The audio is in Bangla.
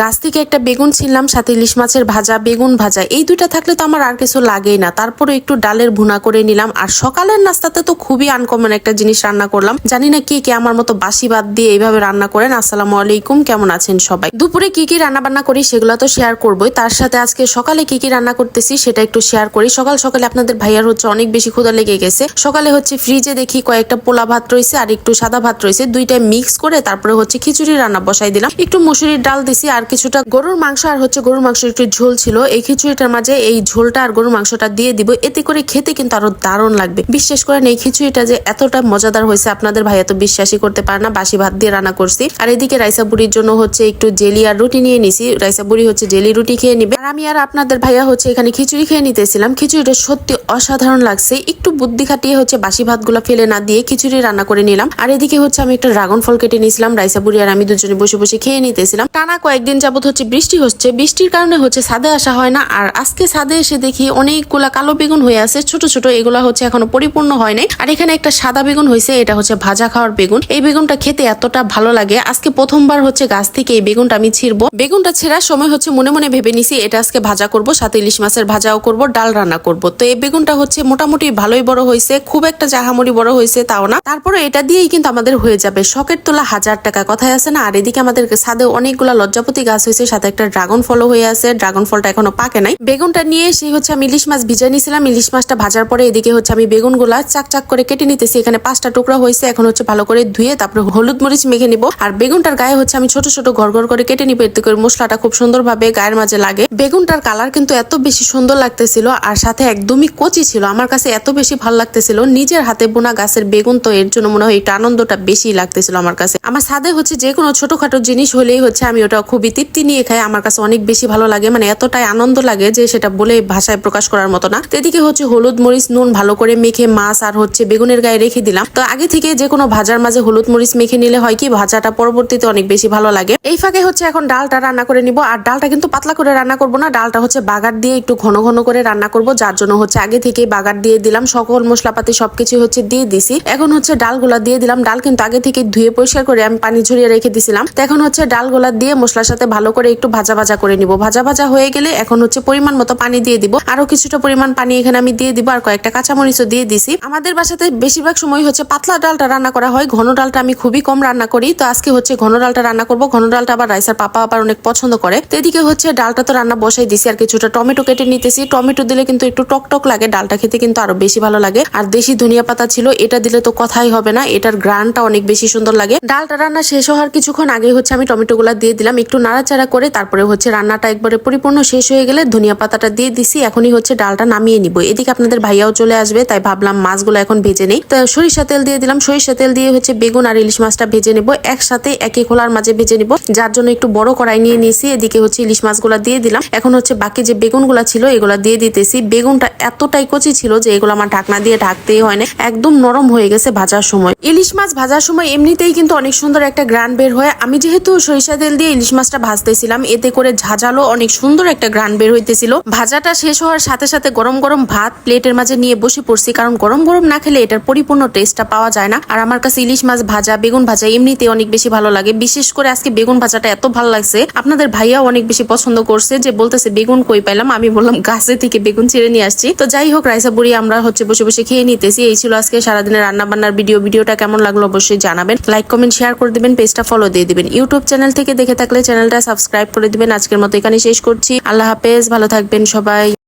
গাছ থেকে একটা বেগুন ছিললাম সাথে ইলিশ মাছের ভাজা, বেগুন ভাজা, এই দুইটা থাকলে তো আমার আর কিছু লাগেই না। তারপরে একটু ডালের ভুনা করে নিলাম। আর সকালের নাস্তাতে তো খুবই আনকমন একটা জিনিস রান্না করলাম। জানি না কে কে আমার মতো বাসি ভাত দিয়ে এইভাবে রান্না করেন। আসসালামু আলাইকুম, কেমন আছেন সবাই? দুপুরে কি কি রান্না বান্না করি সেগুলো তো শেয়ার করবোই। তার সাথে আজকে সকালে কি কি রান্না করতেছি সেটা একটু শেয়ার করি। সকাল সকালে আপনাদের ভাইয়ার হচ্ছে অনেক বেশি ক্ষুধা লেগে গেছে। সকালে হচ্ছে ফ্রিজে দেখি কয়েকটা পোলা ভাত রয়েছে আর একটু সাদা ভাত রয়েছে। দুইটা মিক্স করে তারপরে হচ্ছে খিচুড়ি রান্না বসাই দিলাম। একটু মুসুরির ডাল দিছি আর কিছুটা গরুর মাংস, আর হচ্ছে গরুর মাংস একটু ঝোল ছিল। এই খিচুড়িটার মাঝে এই ঝোলটা আর গরুর মাংসটা দিয়ে দিব। এতে করে খেতে কিন্তু আরও দারুণ লাগবে। বিশ্বাস করেন, এই খিচুড়িটা যে এতটা মজাদার হয়েছে, আপনাদের ভাইয়া তো বিশ্বাসই করতে পারে না। বাসি ভাত দিয়ে রান্না করছি। আর এদিকে রাইসা বুড়ির জন্য হচ্ছে একটু জেলি আর রুটি নিয়ে নিছি। রাইসা বুড়ি হচ্ছে জেলি রুটি খেয়ে নিবে। আর আমি আর আপনাদের ভাইয়া হচ্ছে এখানে খিচুড়ি খেয়ে নিতেছিলাম। খিচুড়িটা সত্যি অসাধারণ লাগছে। একটু বুদ্ধি খাটিয়ে হচ্ছে বাসি ভাতগুলো ফেলে না দিয়ে খিচুড়ি রান্না করে নিলাম। আর এদিকে হচ্ছে আমি একটা ড্রাগন ফল কেটে নিয়েছিলাম রাইসা বুড়ি আর আমি দুজনে বসে বসে খেয়ে নিতেছিলাম। টানা কয়েকদিন যাবত হচ্ছে বৃষ্টি হচ্ছে। বৃষ্টির কারণে হচ্ছে ছাদে আসা হয় না। আর আজকে ছাদে এসে দেখি অনেকগুলা কালো বেগুন হয়ে আছে। ছোট ছোট এগুলা হচ্ছে এখনও পরিপূর্ণ হয় নাই। আর এখানে একটা সাদা বেগুন হয়েছে, এটা হচ্ছে ভাজা খাওয়ার বেগুন। এই বেগুনটা খেতে এতটা ভালো লাগে। আজকে প্রথমবার হচ্ছে গাছ থেকে এই বেগুনটা আমি ছিড়বো। বেগুনটা ছেঁড়ার সময় হচ্ছে মনে মনে ভেবে নিছি, এটা আজকে ভাজা করব, সাথে ইলিশ মাছের ভাজাও করব, ডাল রান্না করব। তো এই বেগুনটা হচ্ছে মোটামুটি ভালোই বড় হয়েছে। খুব একটা জাহামরি বড় হয়েছে তাও না। তারপরে এটা দিয়েই কিন্তু আমাদের হয়ে যাবে। শখের তোলা হাজার টাকা কথায় আছে না? আর এদিকে আমাদের ছাদে অনেকগুলা লজ্জাপতি গাছ হয়েছে, সাথে একটা ড্রাগন ফলও হয়ে আছে। ড্রাগন ফলটা এখনও পাকে নাই। বেগুনটা নিয়ে সেই হচ্ছে আমি ইলিশ মাছ ভিজে নিয়েছিলাম। ইলিশ মাছটা ভাজার পরে এদিকে হচ্ছে আমি বেগুনগুলা চাক চাক করে কেটে নিতেছি। এখানে পাঁচটা টুকরা হয়েছে, এখন হচ্ছে ভালো করে ধুয়ে তারপরে হলুদ মরিচ মেখে নিব। আর বেগুনটার গায়ে হচ্ছে আমি ছোট ছোট ঘর ঘর করে কেটে নিব। এতে করে মশলাটা খুব সুন্দরভাবে গায়ের মাঝে লাগে। বেগুনটার কালার কিন্তু এত বেশি সুন্দর লাগতেছিল আর সাথে একদমই কচি ছিল। আমার কাছে এত বেশি ভালো লাগতেছিল। নিজের হাতে বোনা গাছের বেগুন তো এর জন্য মনে হয় এটা আনন্দটা বেশি লাগতেছিল আমার কাছে। আমার সাথে হচ্ছে যে কোনো ছোটখাটো জিনিস হলেই হচ্ছে আমি ওটা খুবই তৃপ্তি নিয়ে খাই আমার কাছে অনেক বেশি ভালো লাগে। মানে এতটাই আনন্দ লাগে যে সেটা বলে ভাষায় প্রকাশ করার মতো না। এদিকে হচ্ছে হলুদ, মরিচ, নুন ভালো করে মেখে মাছ আর হচ্ছে বেগুনের গায়ে রেখে দিলাম। তো আগে থেকে যে কোনো ভাজার মাঝে হলুদ, মরিচ মেখে নিলে হয় কি, ভাজাটা পরবর্তীতে অনেক বেশি ভালো লাগে। এই ফাঁকে হচ্ছে এখন ডালটা রান্না করে নিব। আর ডালটা কিন্তু পাতলা করে রান্না করব না, ডালটা হচ্ছে বাগার দিয়ে একটু ঘন ঘন করে রান্না করব। যার জন্য হচ্ছে আগে থেকে বাগার দিয়ে দিলাম। সকল মশলাপাতি সবকিছু হচ্ছে দিয়ে দিছি। এখন হচ্ছে ডালগুলা দিয়ে দিলাম। ডাল কিন্তু আগে থেকে ধুয়ে পরিষ্কার করে আমি পানি ঝরিয়ে রেখে দিছিলাম। তো এখন হচ্ছে ডালগুলা দিয়ে মশলার সাথে ভালো করে একটু ভাজা ভাজা করে নিব। ভাজা ভাজা হয়ে গেলে এখন হচ্ছে পরিমাণ মতো পানি দিয়ে দিব। আরও কিছুটা পরিমাণ পানি এখানে আমি দিয়ে দিব, আর কয়েকটা কাঁচামরিচও দিয়ে দিছি। আমাদের বাসাতে বেশিরভাগ সময় হচ্ছে পাতলা ডালটা রান্না করা হয়। ঘন ডালটা আমি খুবই কম রান্না করি। তো আজকে হচ্ছে ঘন ডালটা রান্না করব। ঘন ডালটা আবার রাইসার পাপা আবার অনেক পছন্দ করে। এদিকে হচ্ছে ডালটা তো রান্না বসাই দিছি, আর কিছুটা টমেটো কেটে নিতেছি। টমেটো দিলে কিন্তু একটু টক টক লাগে, ডালটা খেতে কিন্তু আরও বেশি ভালো লাগে। আর দেশি ধনিয়া পাতা ছিল, এটা দিলে তো কথাই হবে না, এটার গ্রানটা অনেক বেশি সুন্দর লাগে। ডালটা রান্না শেষ হওয়ার কিছুক্ষণ আগে হচ্ছে আমি টমেটো গুলা দিয়ে দিলাম। একটু নাড়াচাড়া করে তারপরে হচ্ছে রান্নাটা একবারে পরিপূর্ণ শেষ হয়ে গেলে ধনিয়া পাতাটা দিয়ে দিছি, এখনই হচ্ছে ডালটা নামিয়ে নিব। এদিকে আপনাদের ভাইয়াও চলে আসবে, তাই ভাবলাম মাছগুলো এখন ভেজে নেই। তো সরিষা তেল দিয়ে দিলাম, সরিষা তেল দিয়ে হচ্ছে বেগুন আর ইলিশ মাছটা ভেজে নেব, একসাথে একই খোলার মাঝে ভেজে নিব। যার জন্য একটু বড় কড়াই নিয়ে নিয়েছি, এদিকে হচ্ছে ইলিশ মাছগুলো দিয়ে দিলাম। এখন হচ্ছে বাকি যে বেগুনগুলা ছিল, এগুলা দিয়ে দিতেছি। বেগুনটা এতটাই কচি ছিল যে এগুলো আমার ঢাকনা দিয়ে ঢাকতেই হয় না একদম নরম হয়ে গেছে ভাজার সময়। ইলিশ মাছ ভাজার সময় এমনিতেই কিন্তু অনেক সুন্দর একটা গ্রান বের হয়। আমি যেহেতু সরিষা তেল দিয়ে ইলিশ মাছটা ভাজতেছিলাম। এতে করে ঝাঁঝালো অনেক সুন্দর একটা গ্রান বের হইতেছিল। ভাজাটা শেষ হওয়ার সাথে সাথে গরম গরম ভাত প্লেটের মাঝে নিয়ে বসে পড়ছি, কারণ গরম গরম না খেলে এটার পরিপূর্ণ টেস্টটা পাওয়া যায় না। আর আমার কাছে ইলিশ মাছ ভাজা, বেগুন ভাজা এমনিতে অনেক বেশি ভালো লাগে। বিশেষ করে আজকে বেগুন ভাজাটা এত ভালো লাগছে, আপনাদের ভাইয়াও অনেক বেশি পছন্দ করছে যে বলতেছে, বেগুন কই পাইলাম? আমি বললাম, গাছে থেকে বেগুন ছেড়ে নিয়ে আসছি। তো যাই হোক, রাইসা বুড়ি, আমরা হচ্ছে বসে বসে খেয়ে নিতেছি। এই ছিল আজকে সারাদিনের রান্না বান্নার ভিডিও। ভিডিওটা কেমন লাগল অবশ্যই জানাবেন। লাইক, কমেন্ট, শেয়ার করে দিবেন। পেজটা ফলো দিয়ে দিবেন। ইউটিউব চ্যানেল থেকে দেখে থাকলে চ্যানেলটা সাবস্ক্রাইব করে দিবেন। আজকের মতো এখানে শেষ করছি। আল্লাহ হাফেজ ভালো থাকবেন সবাই।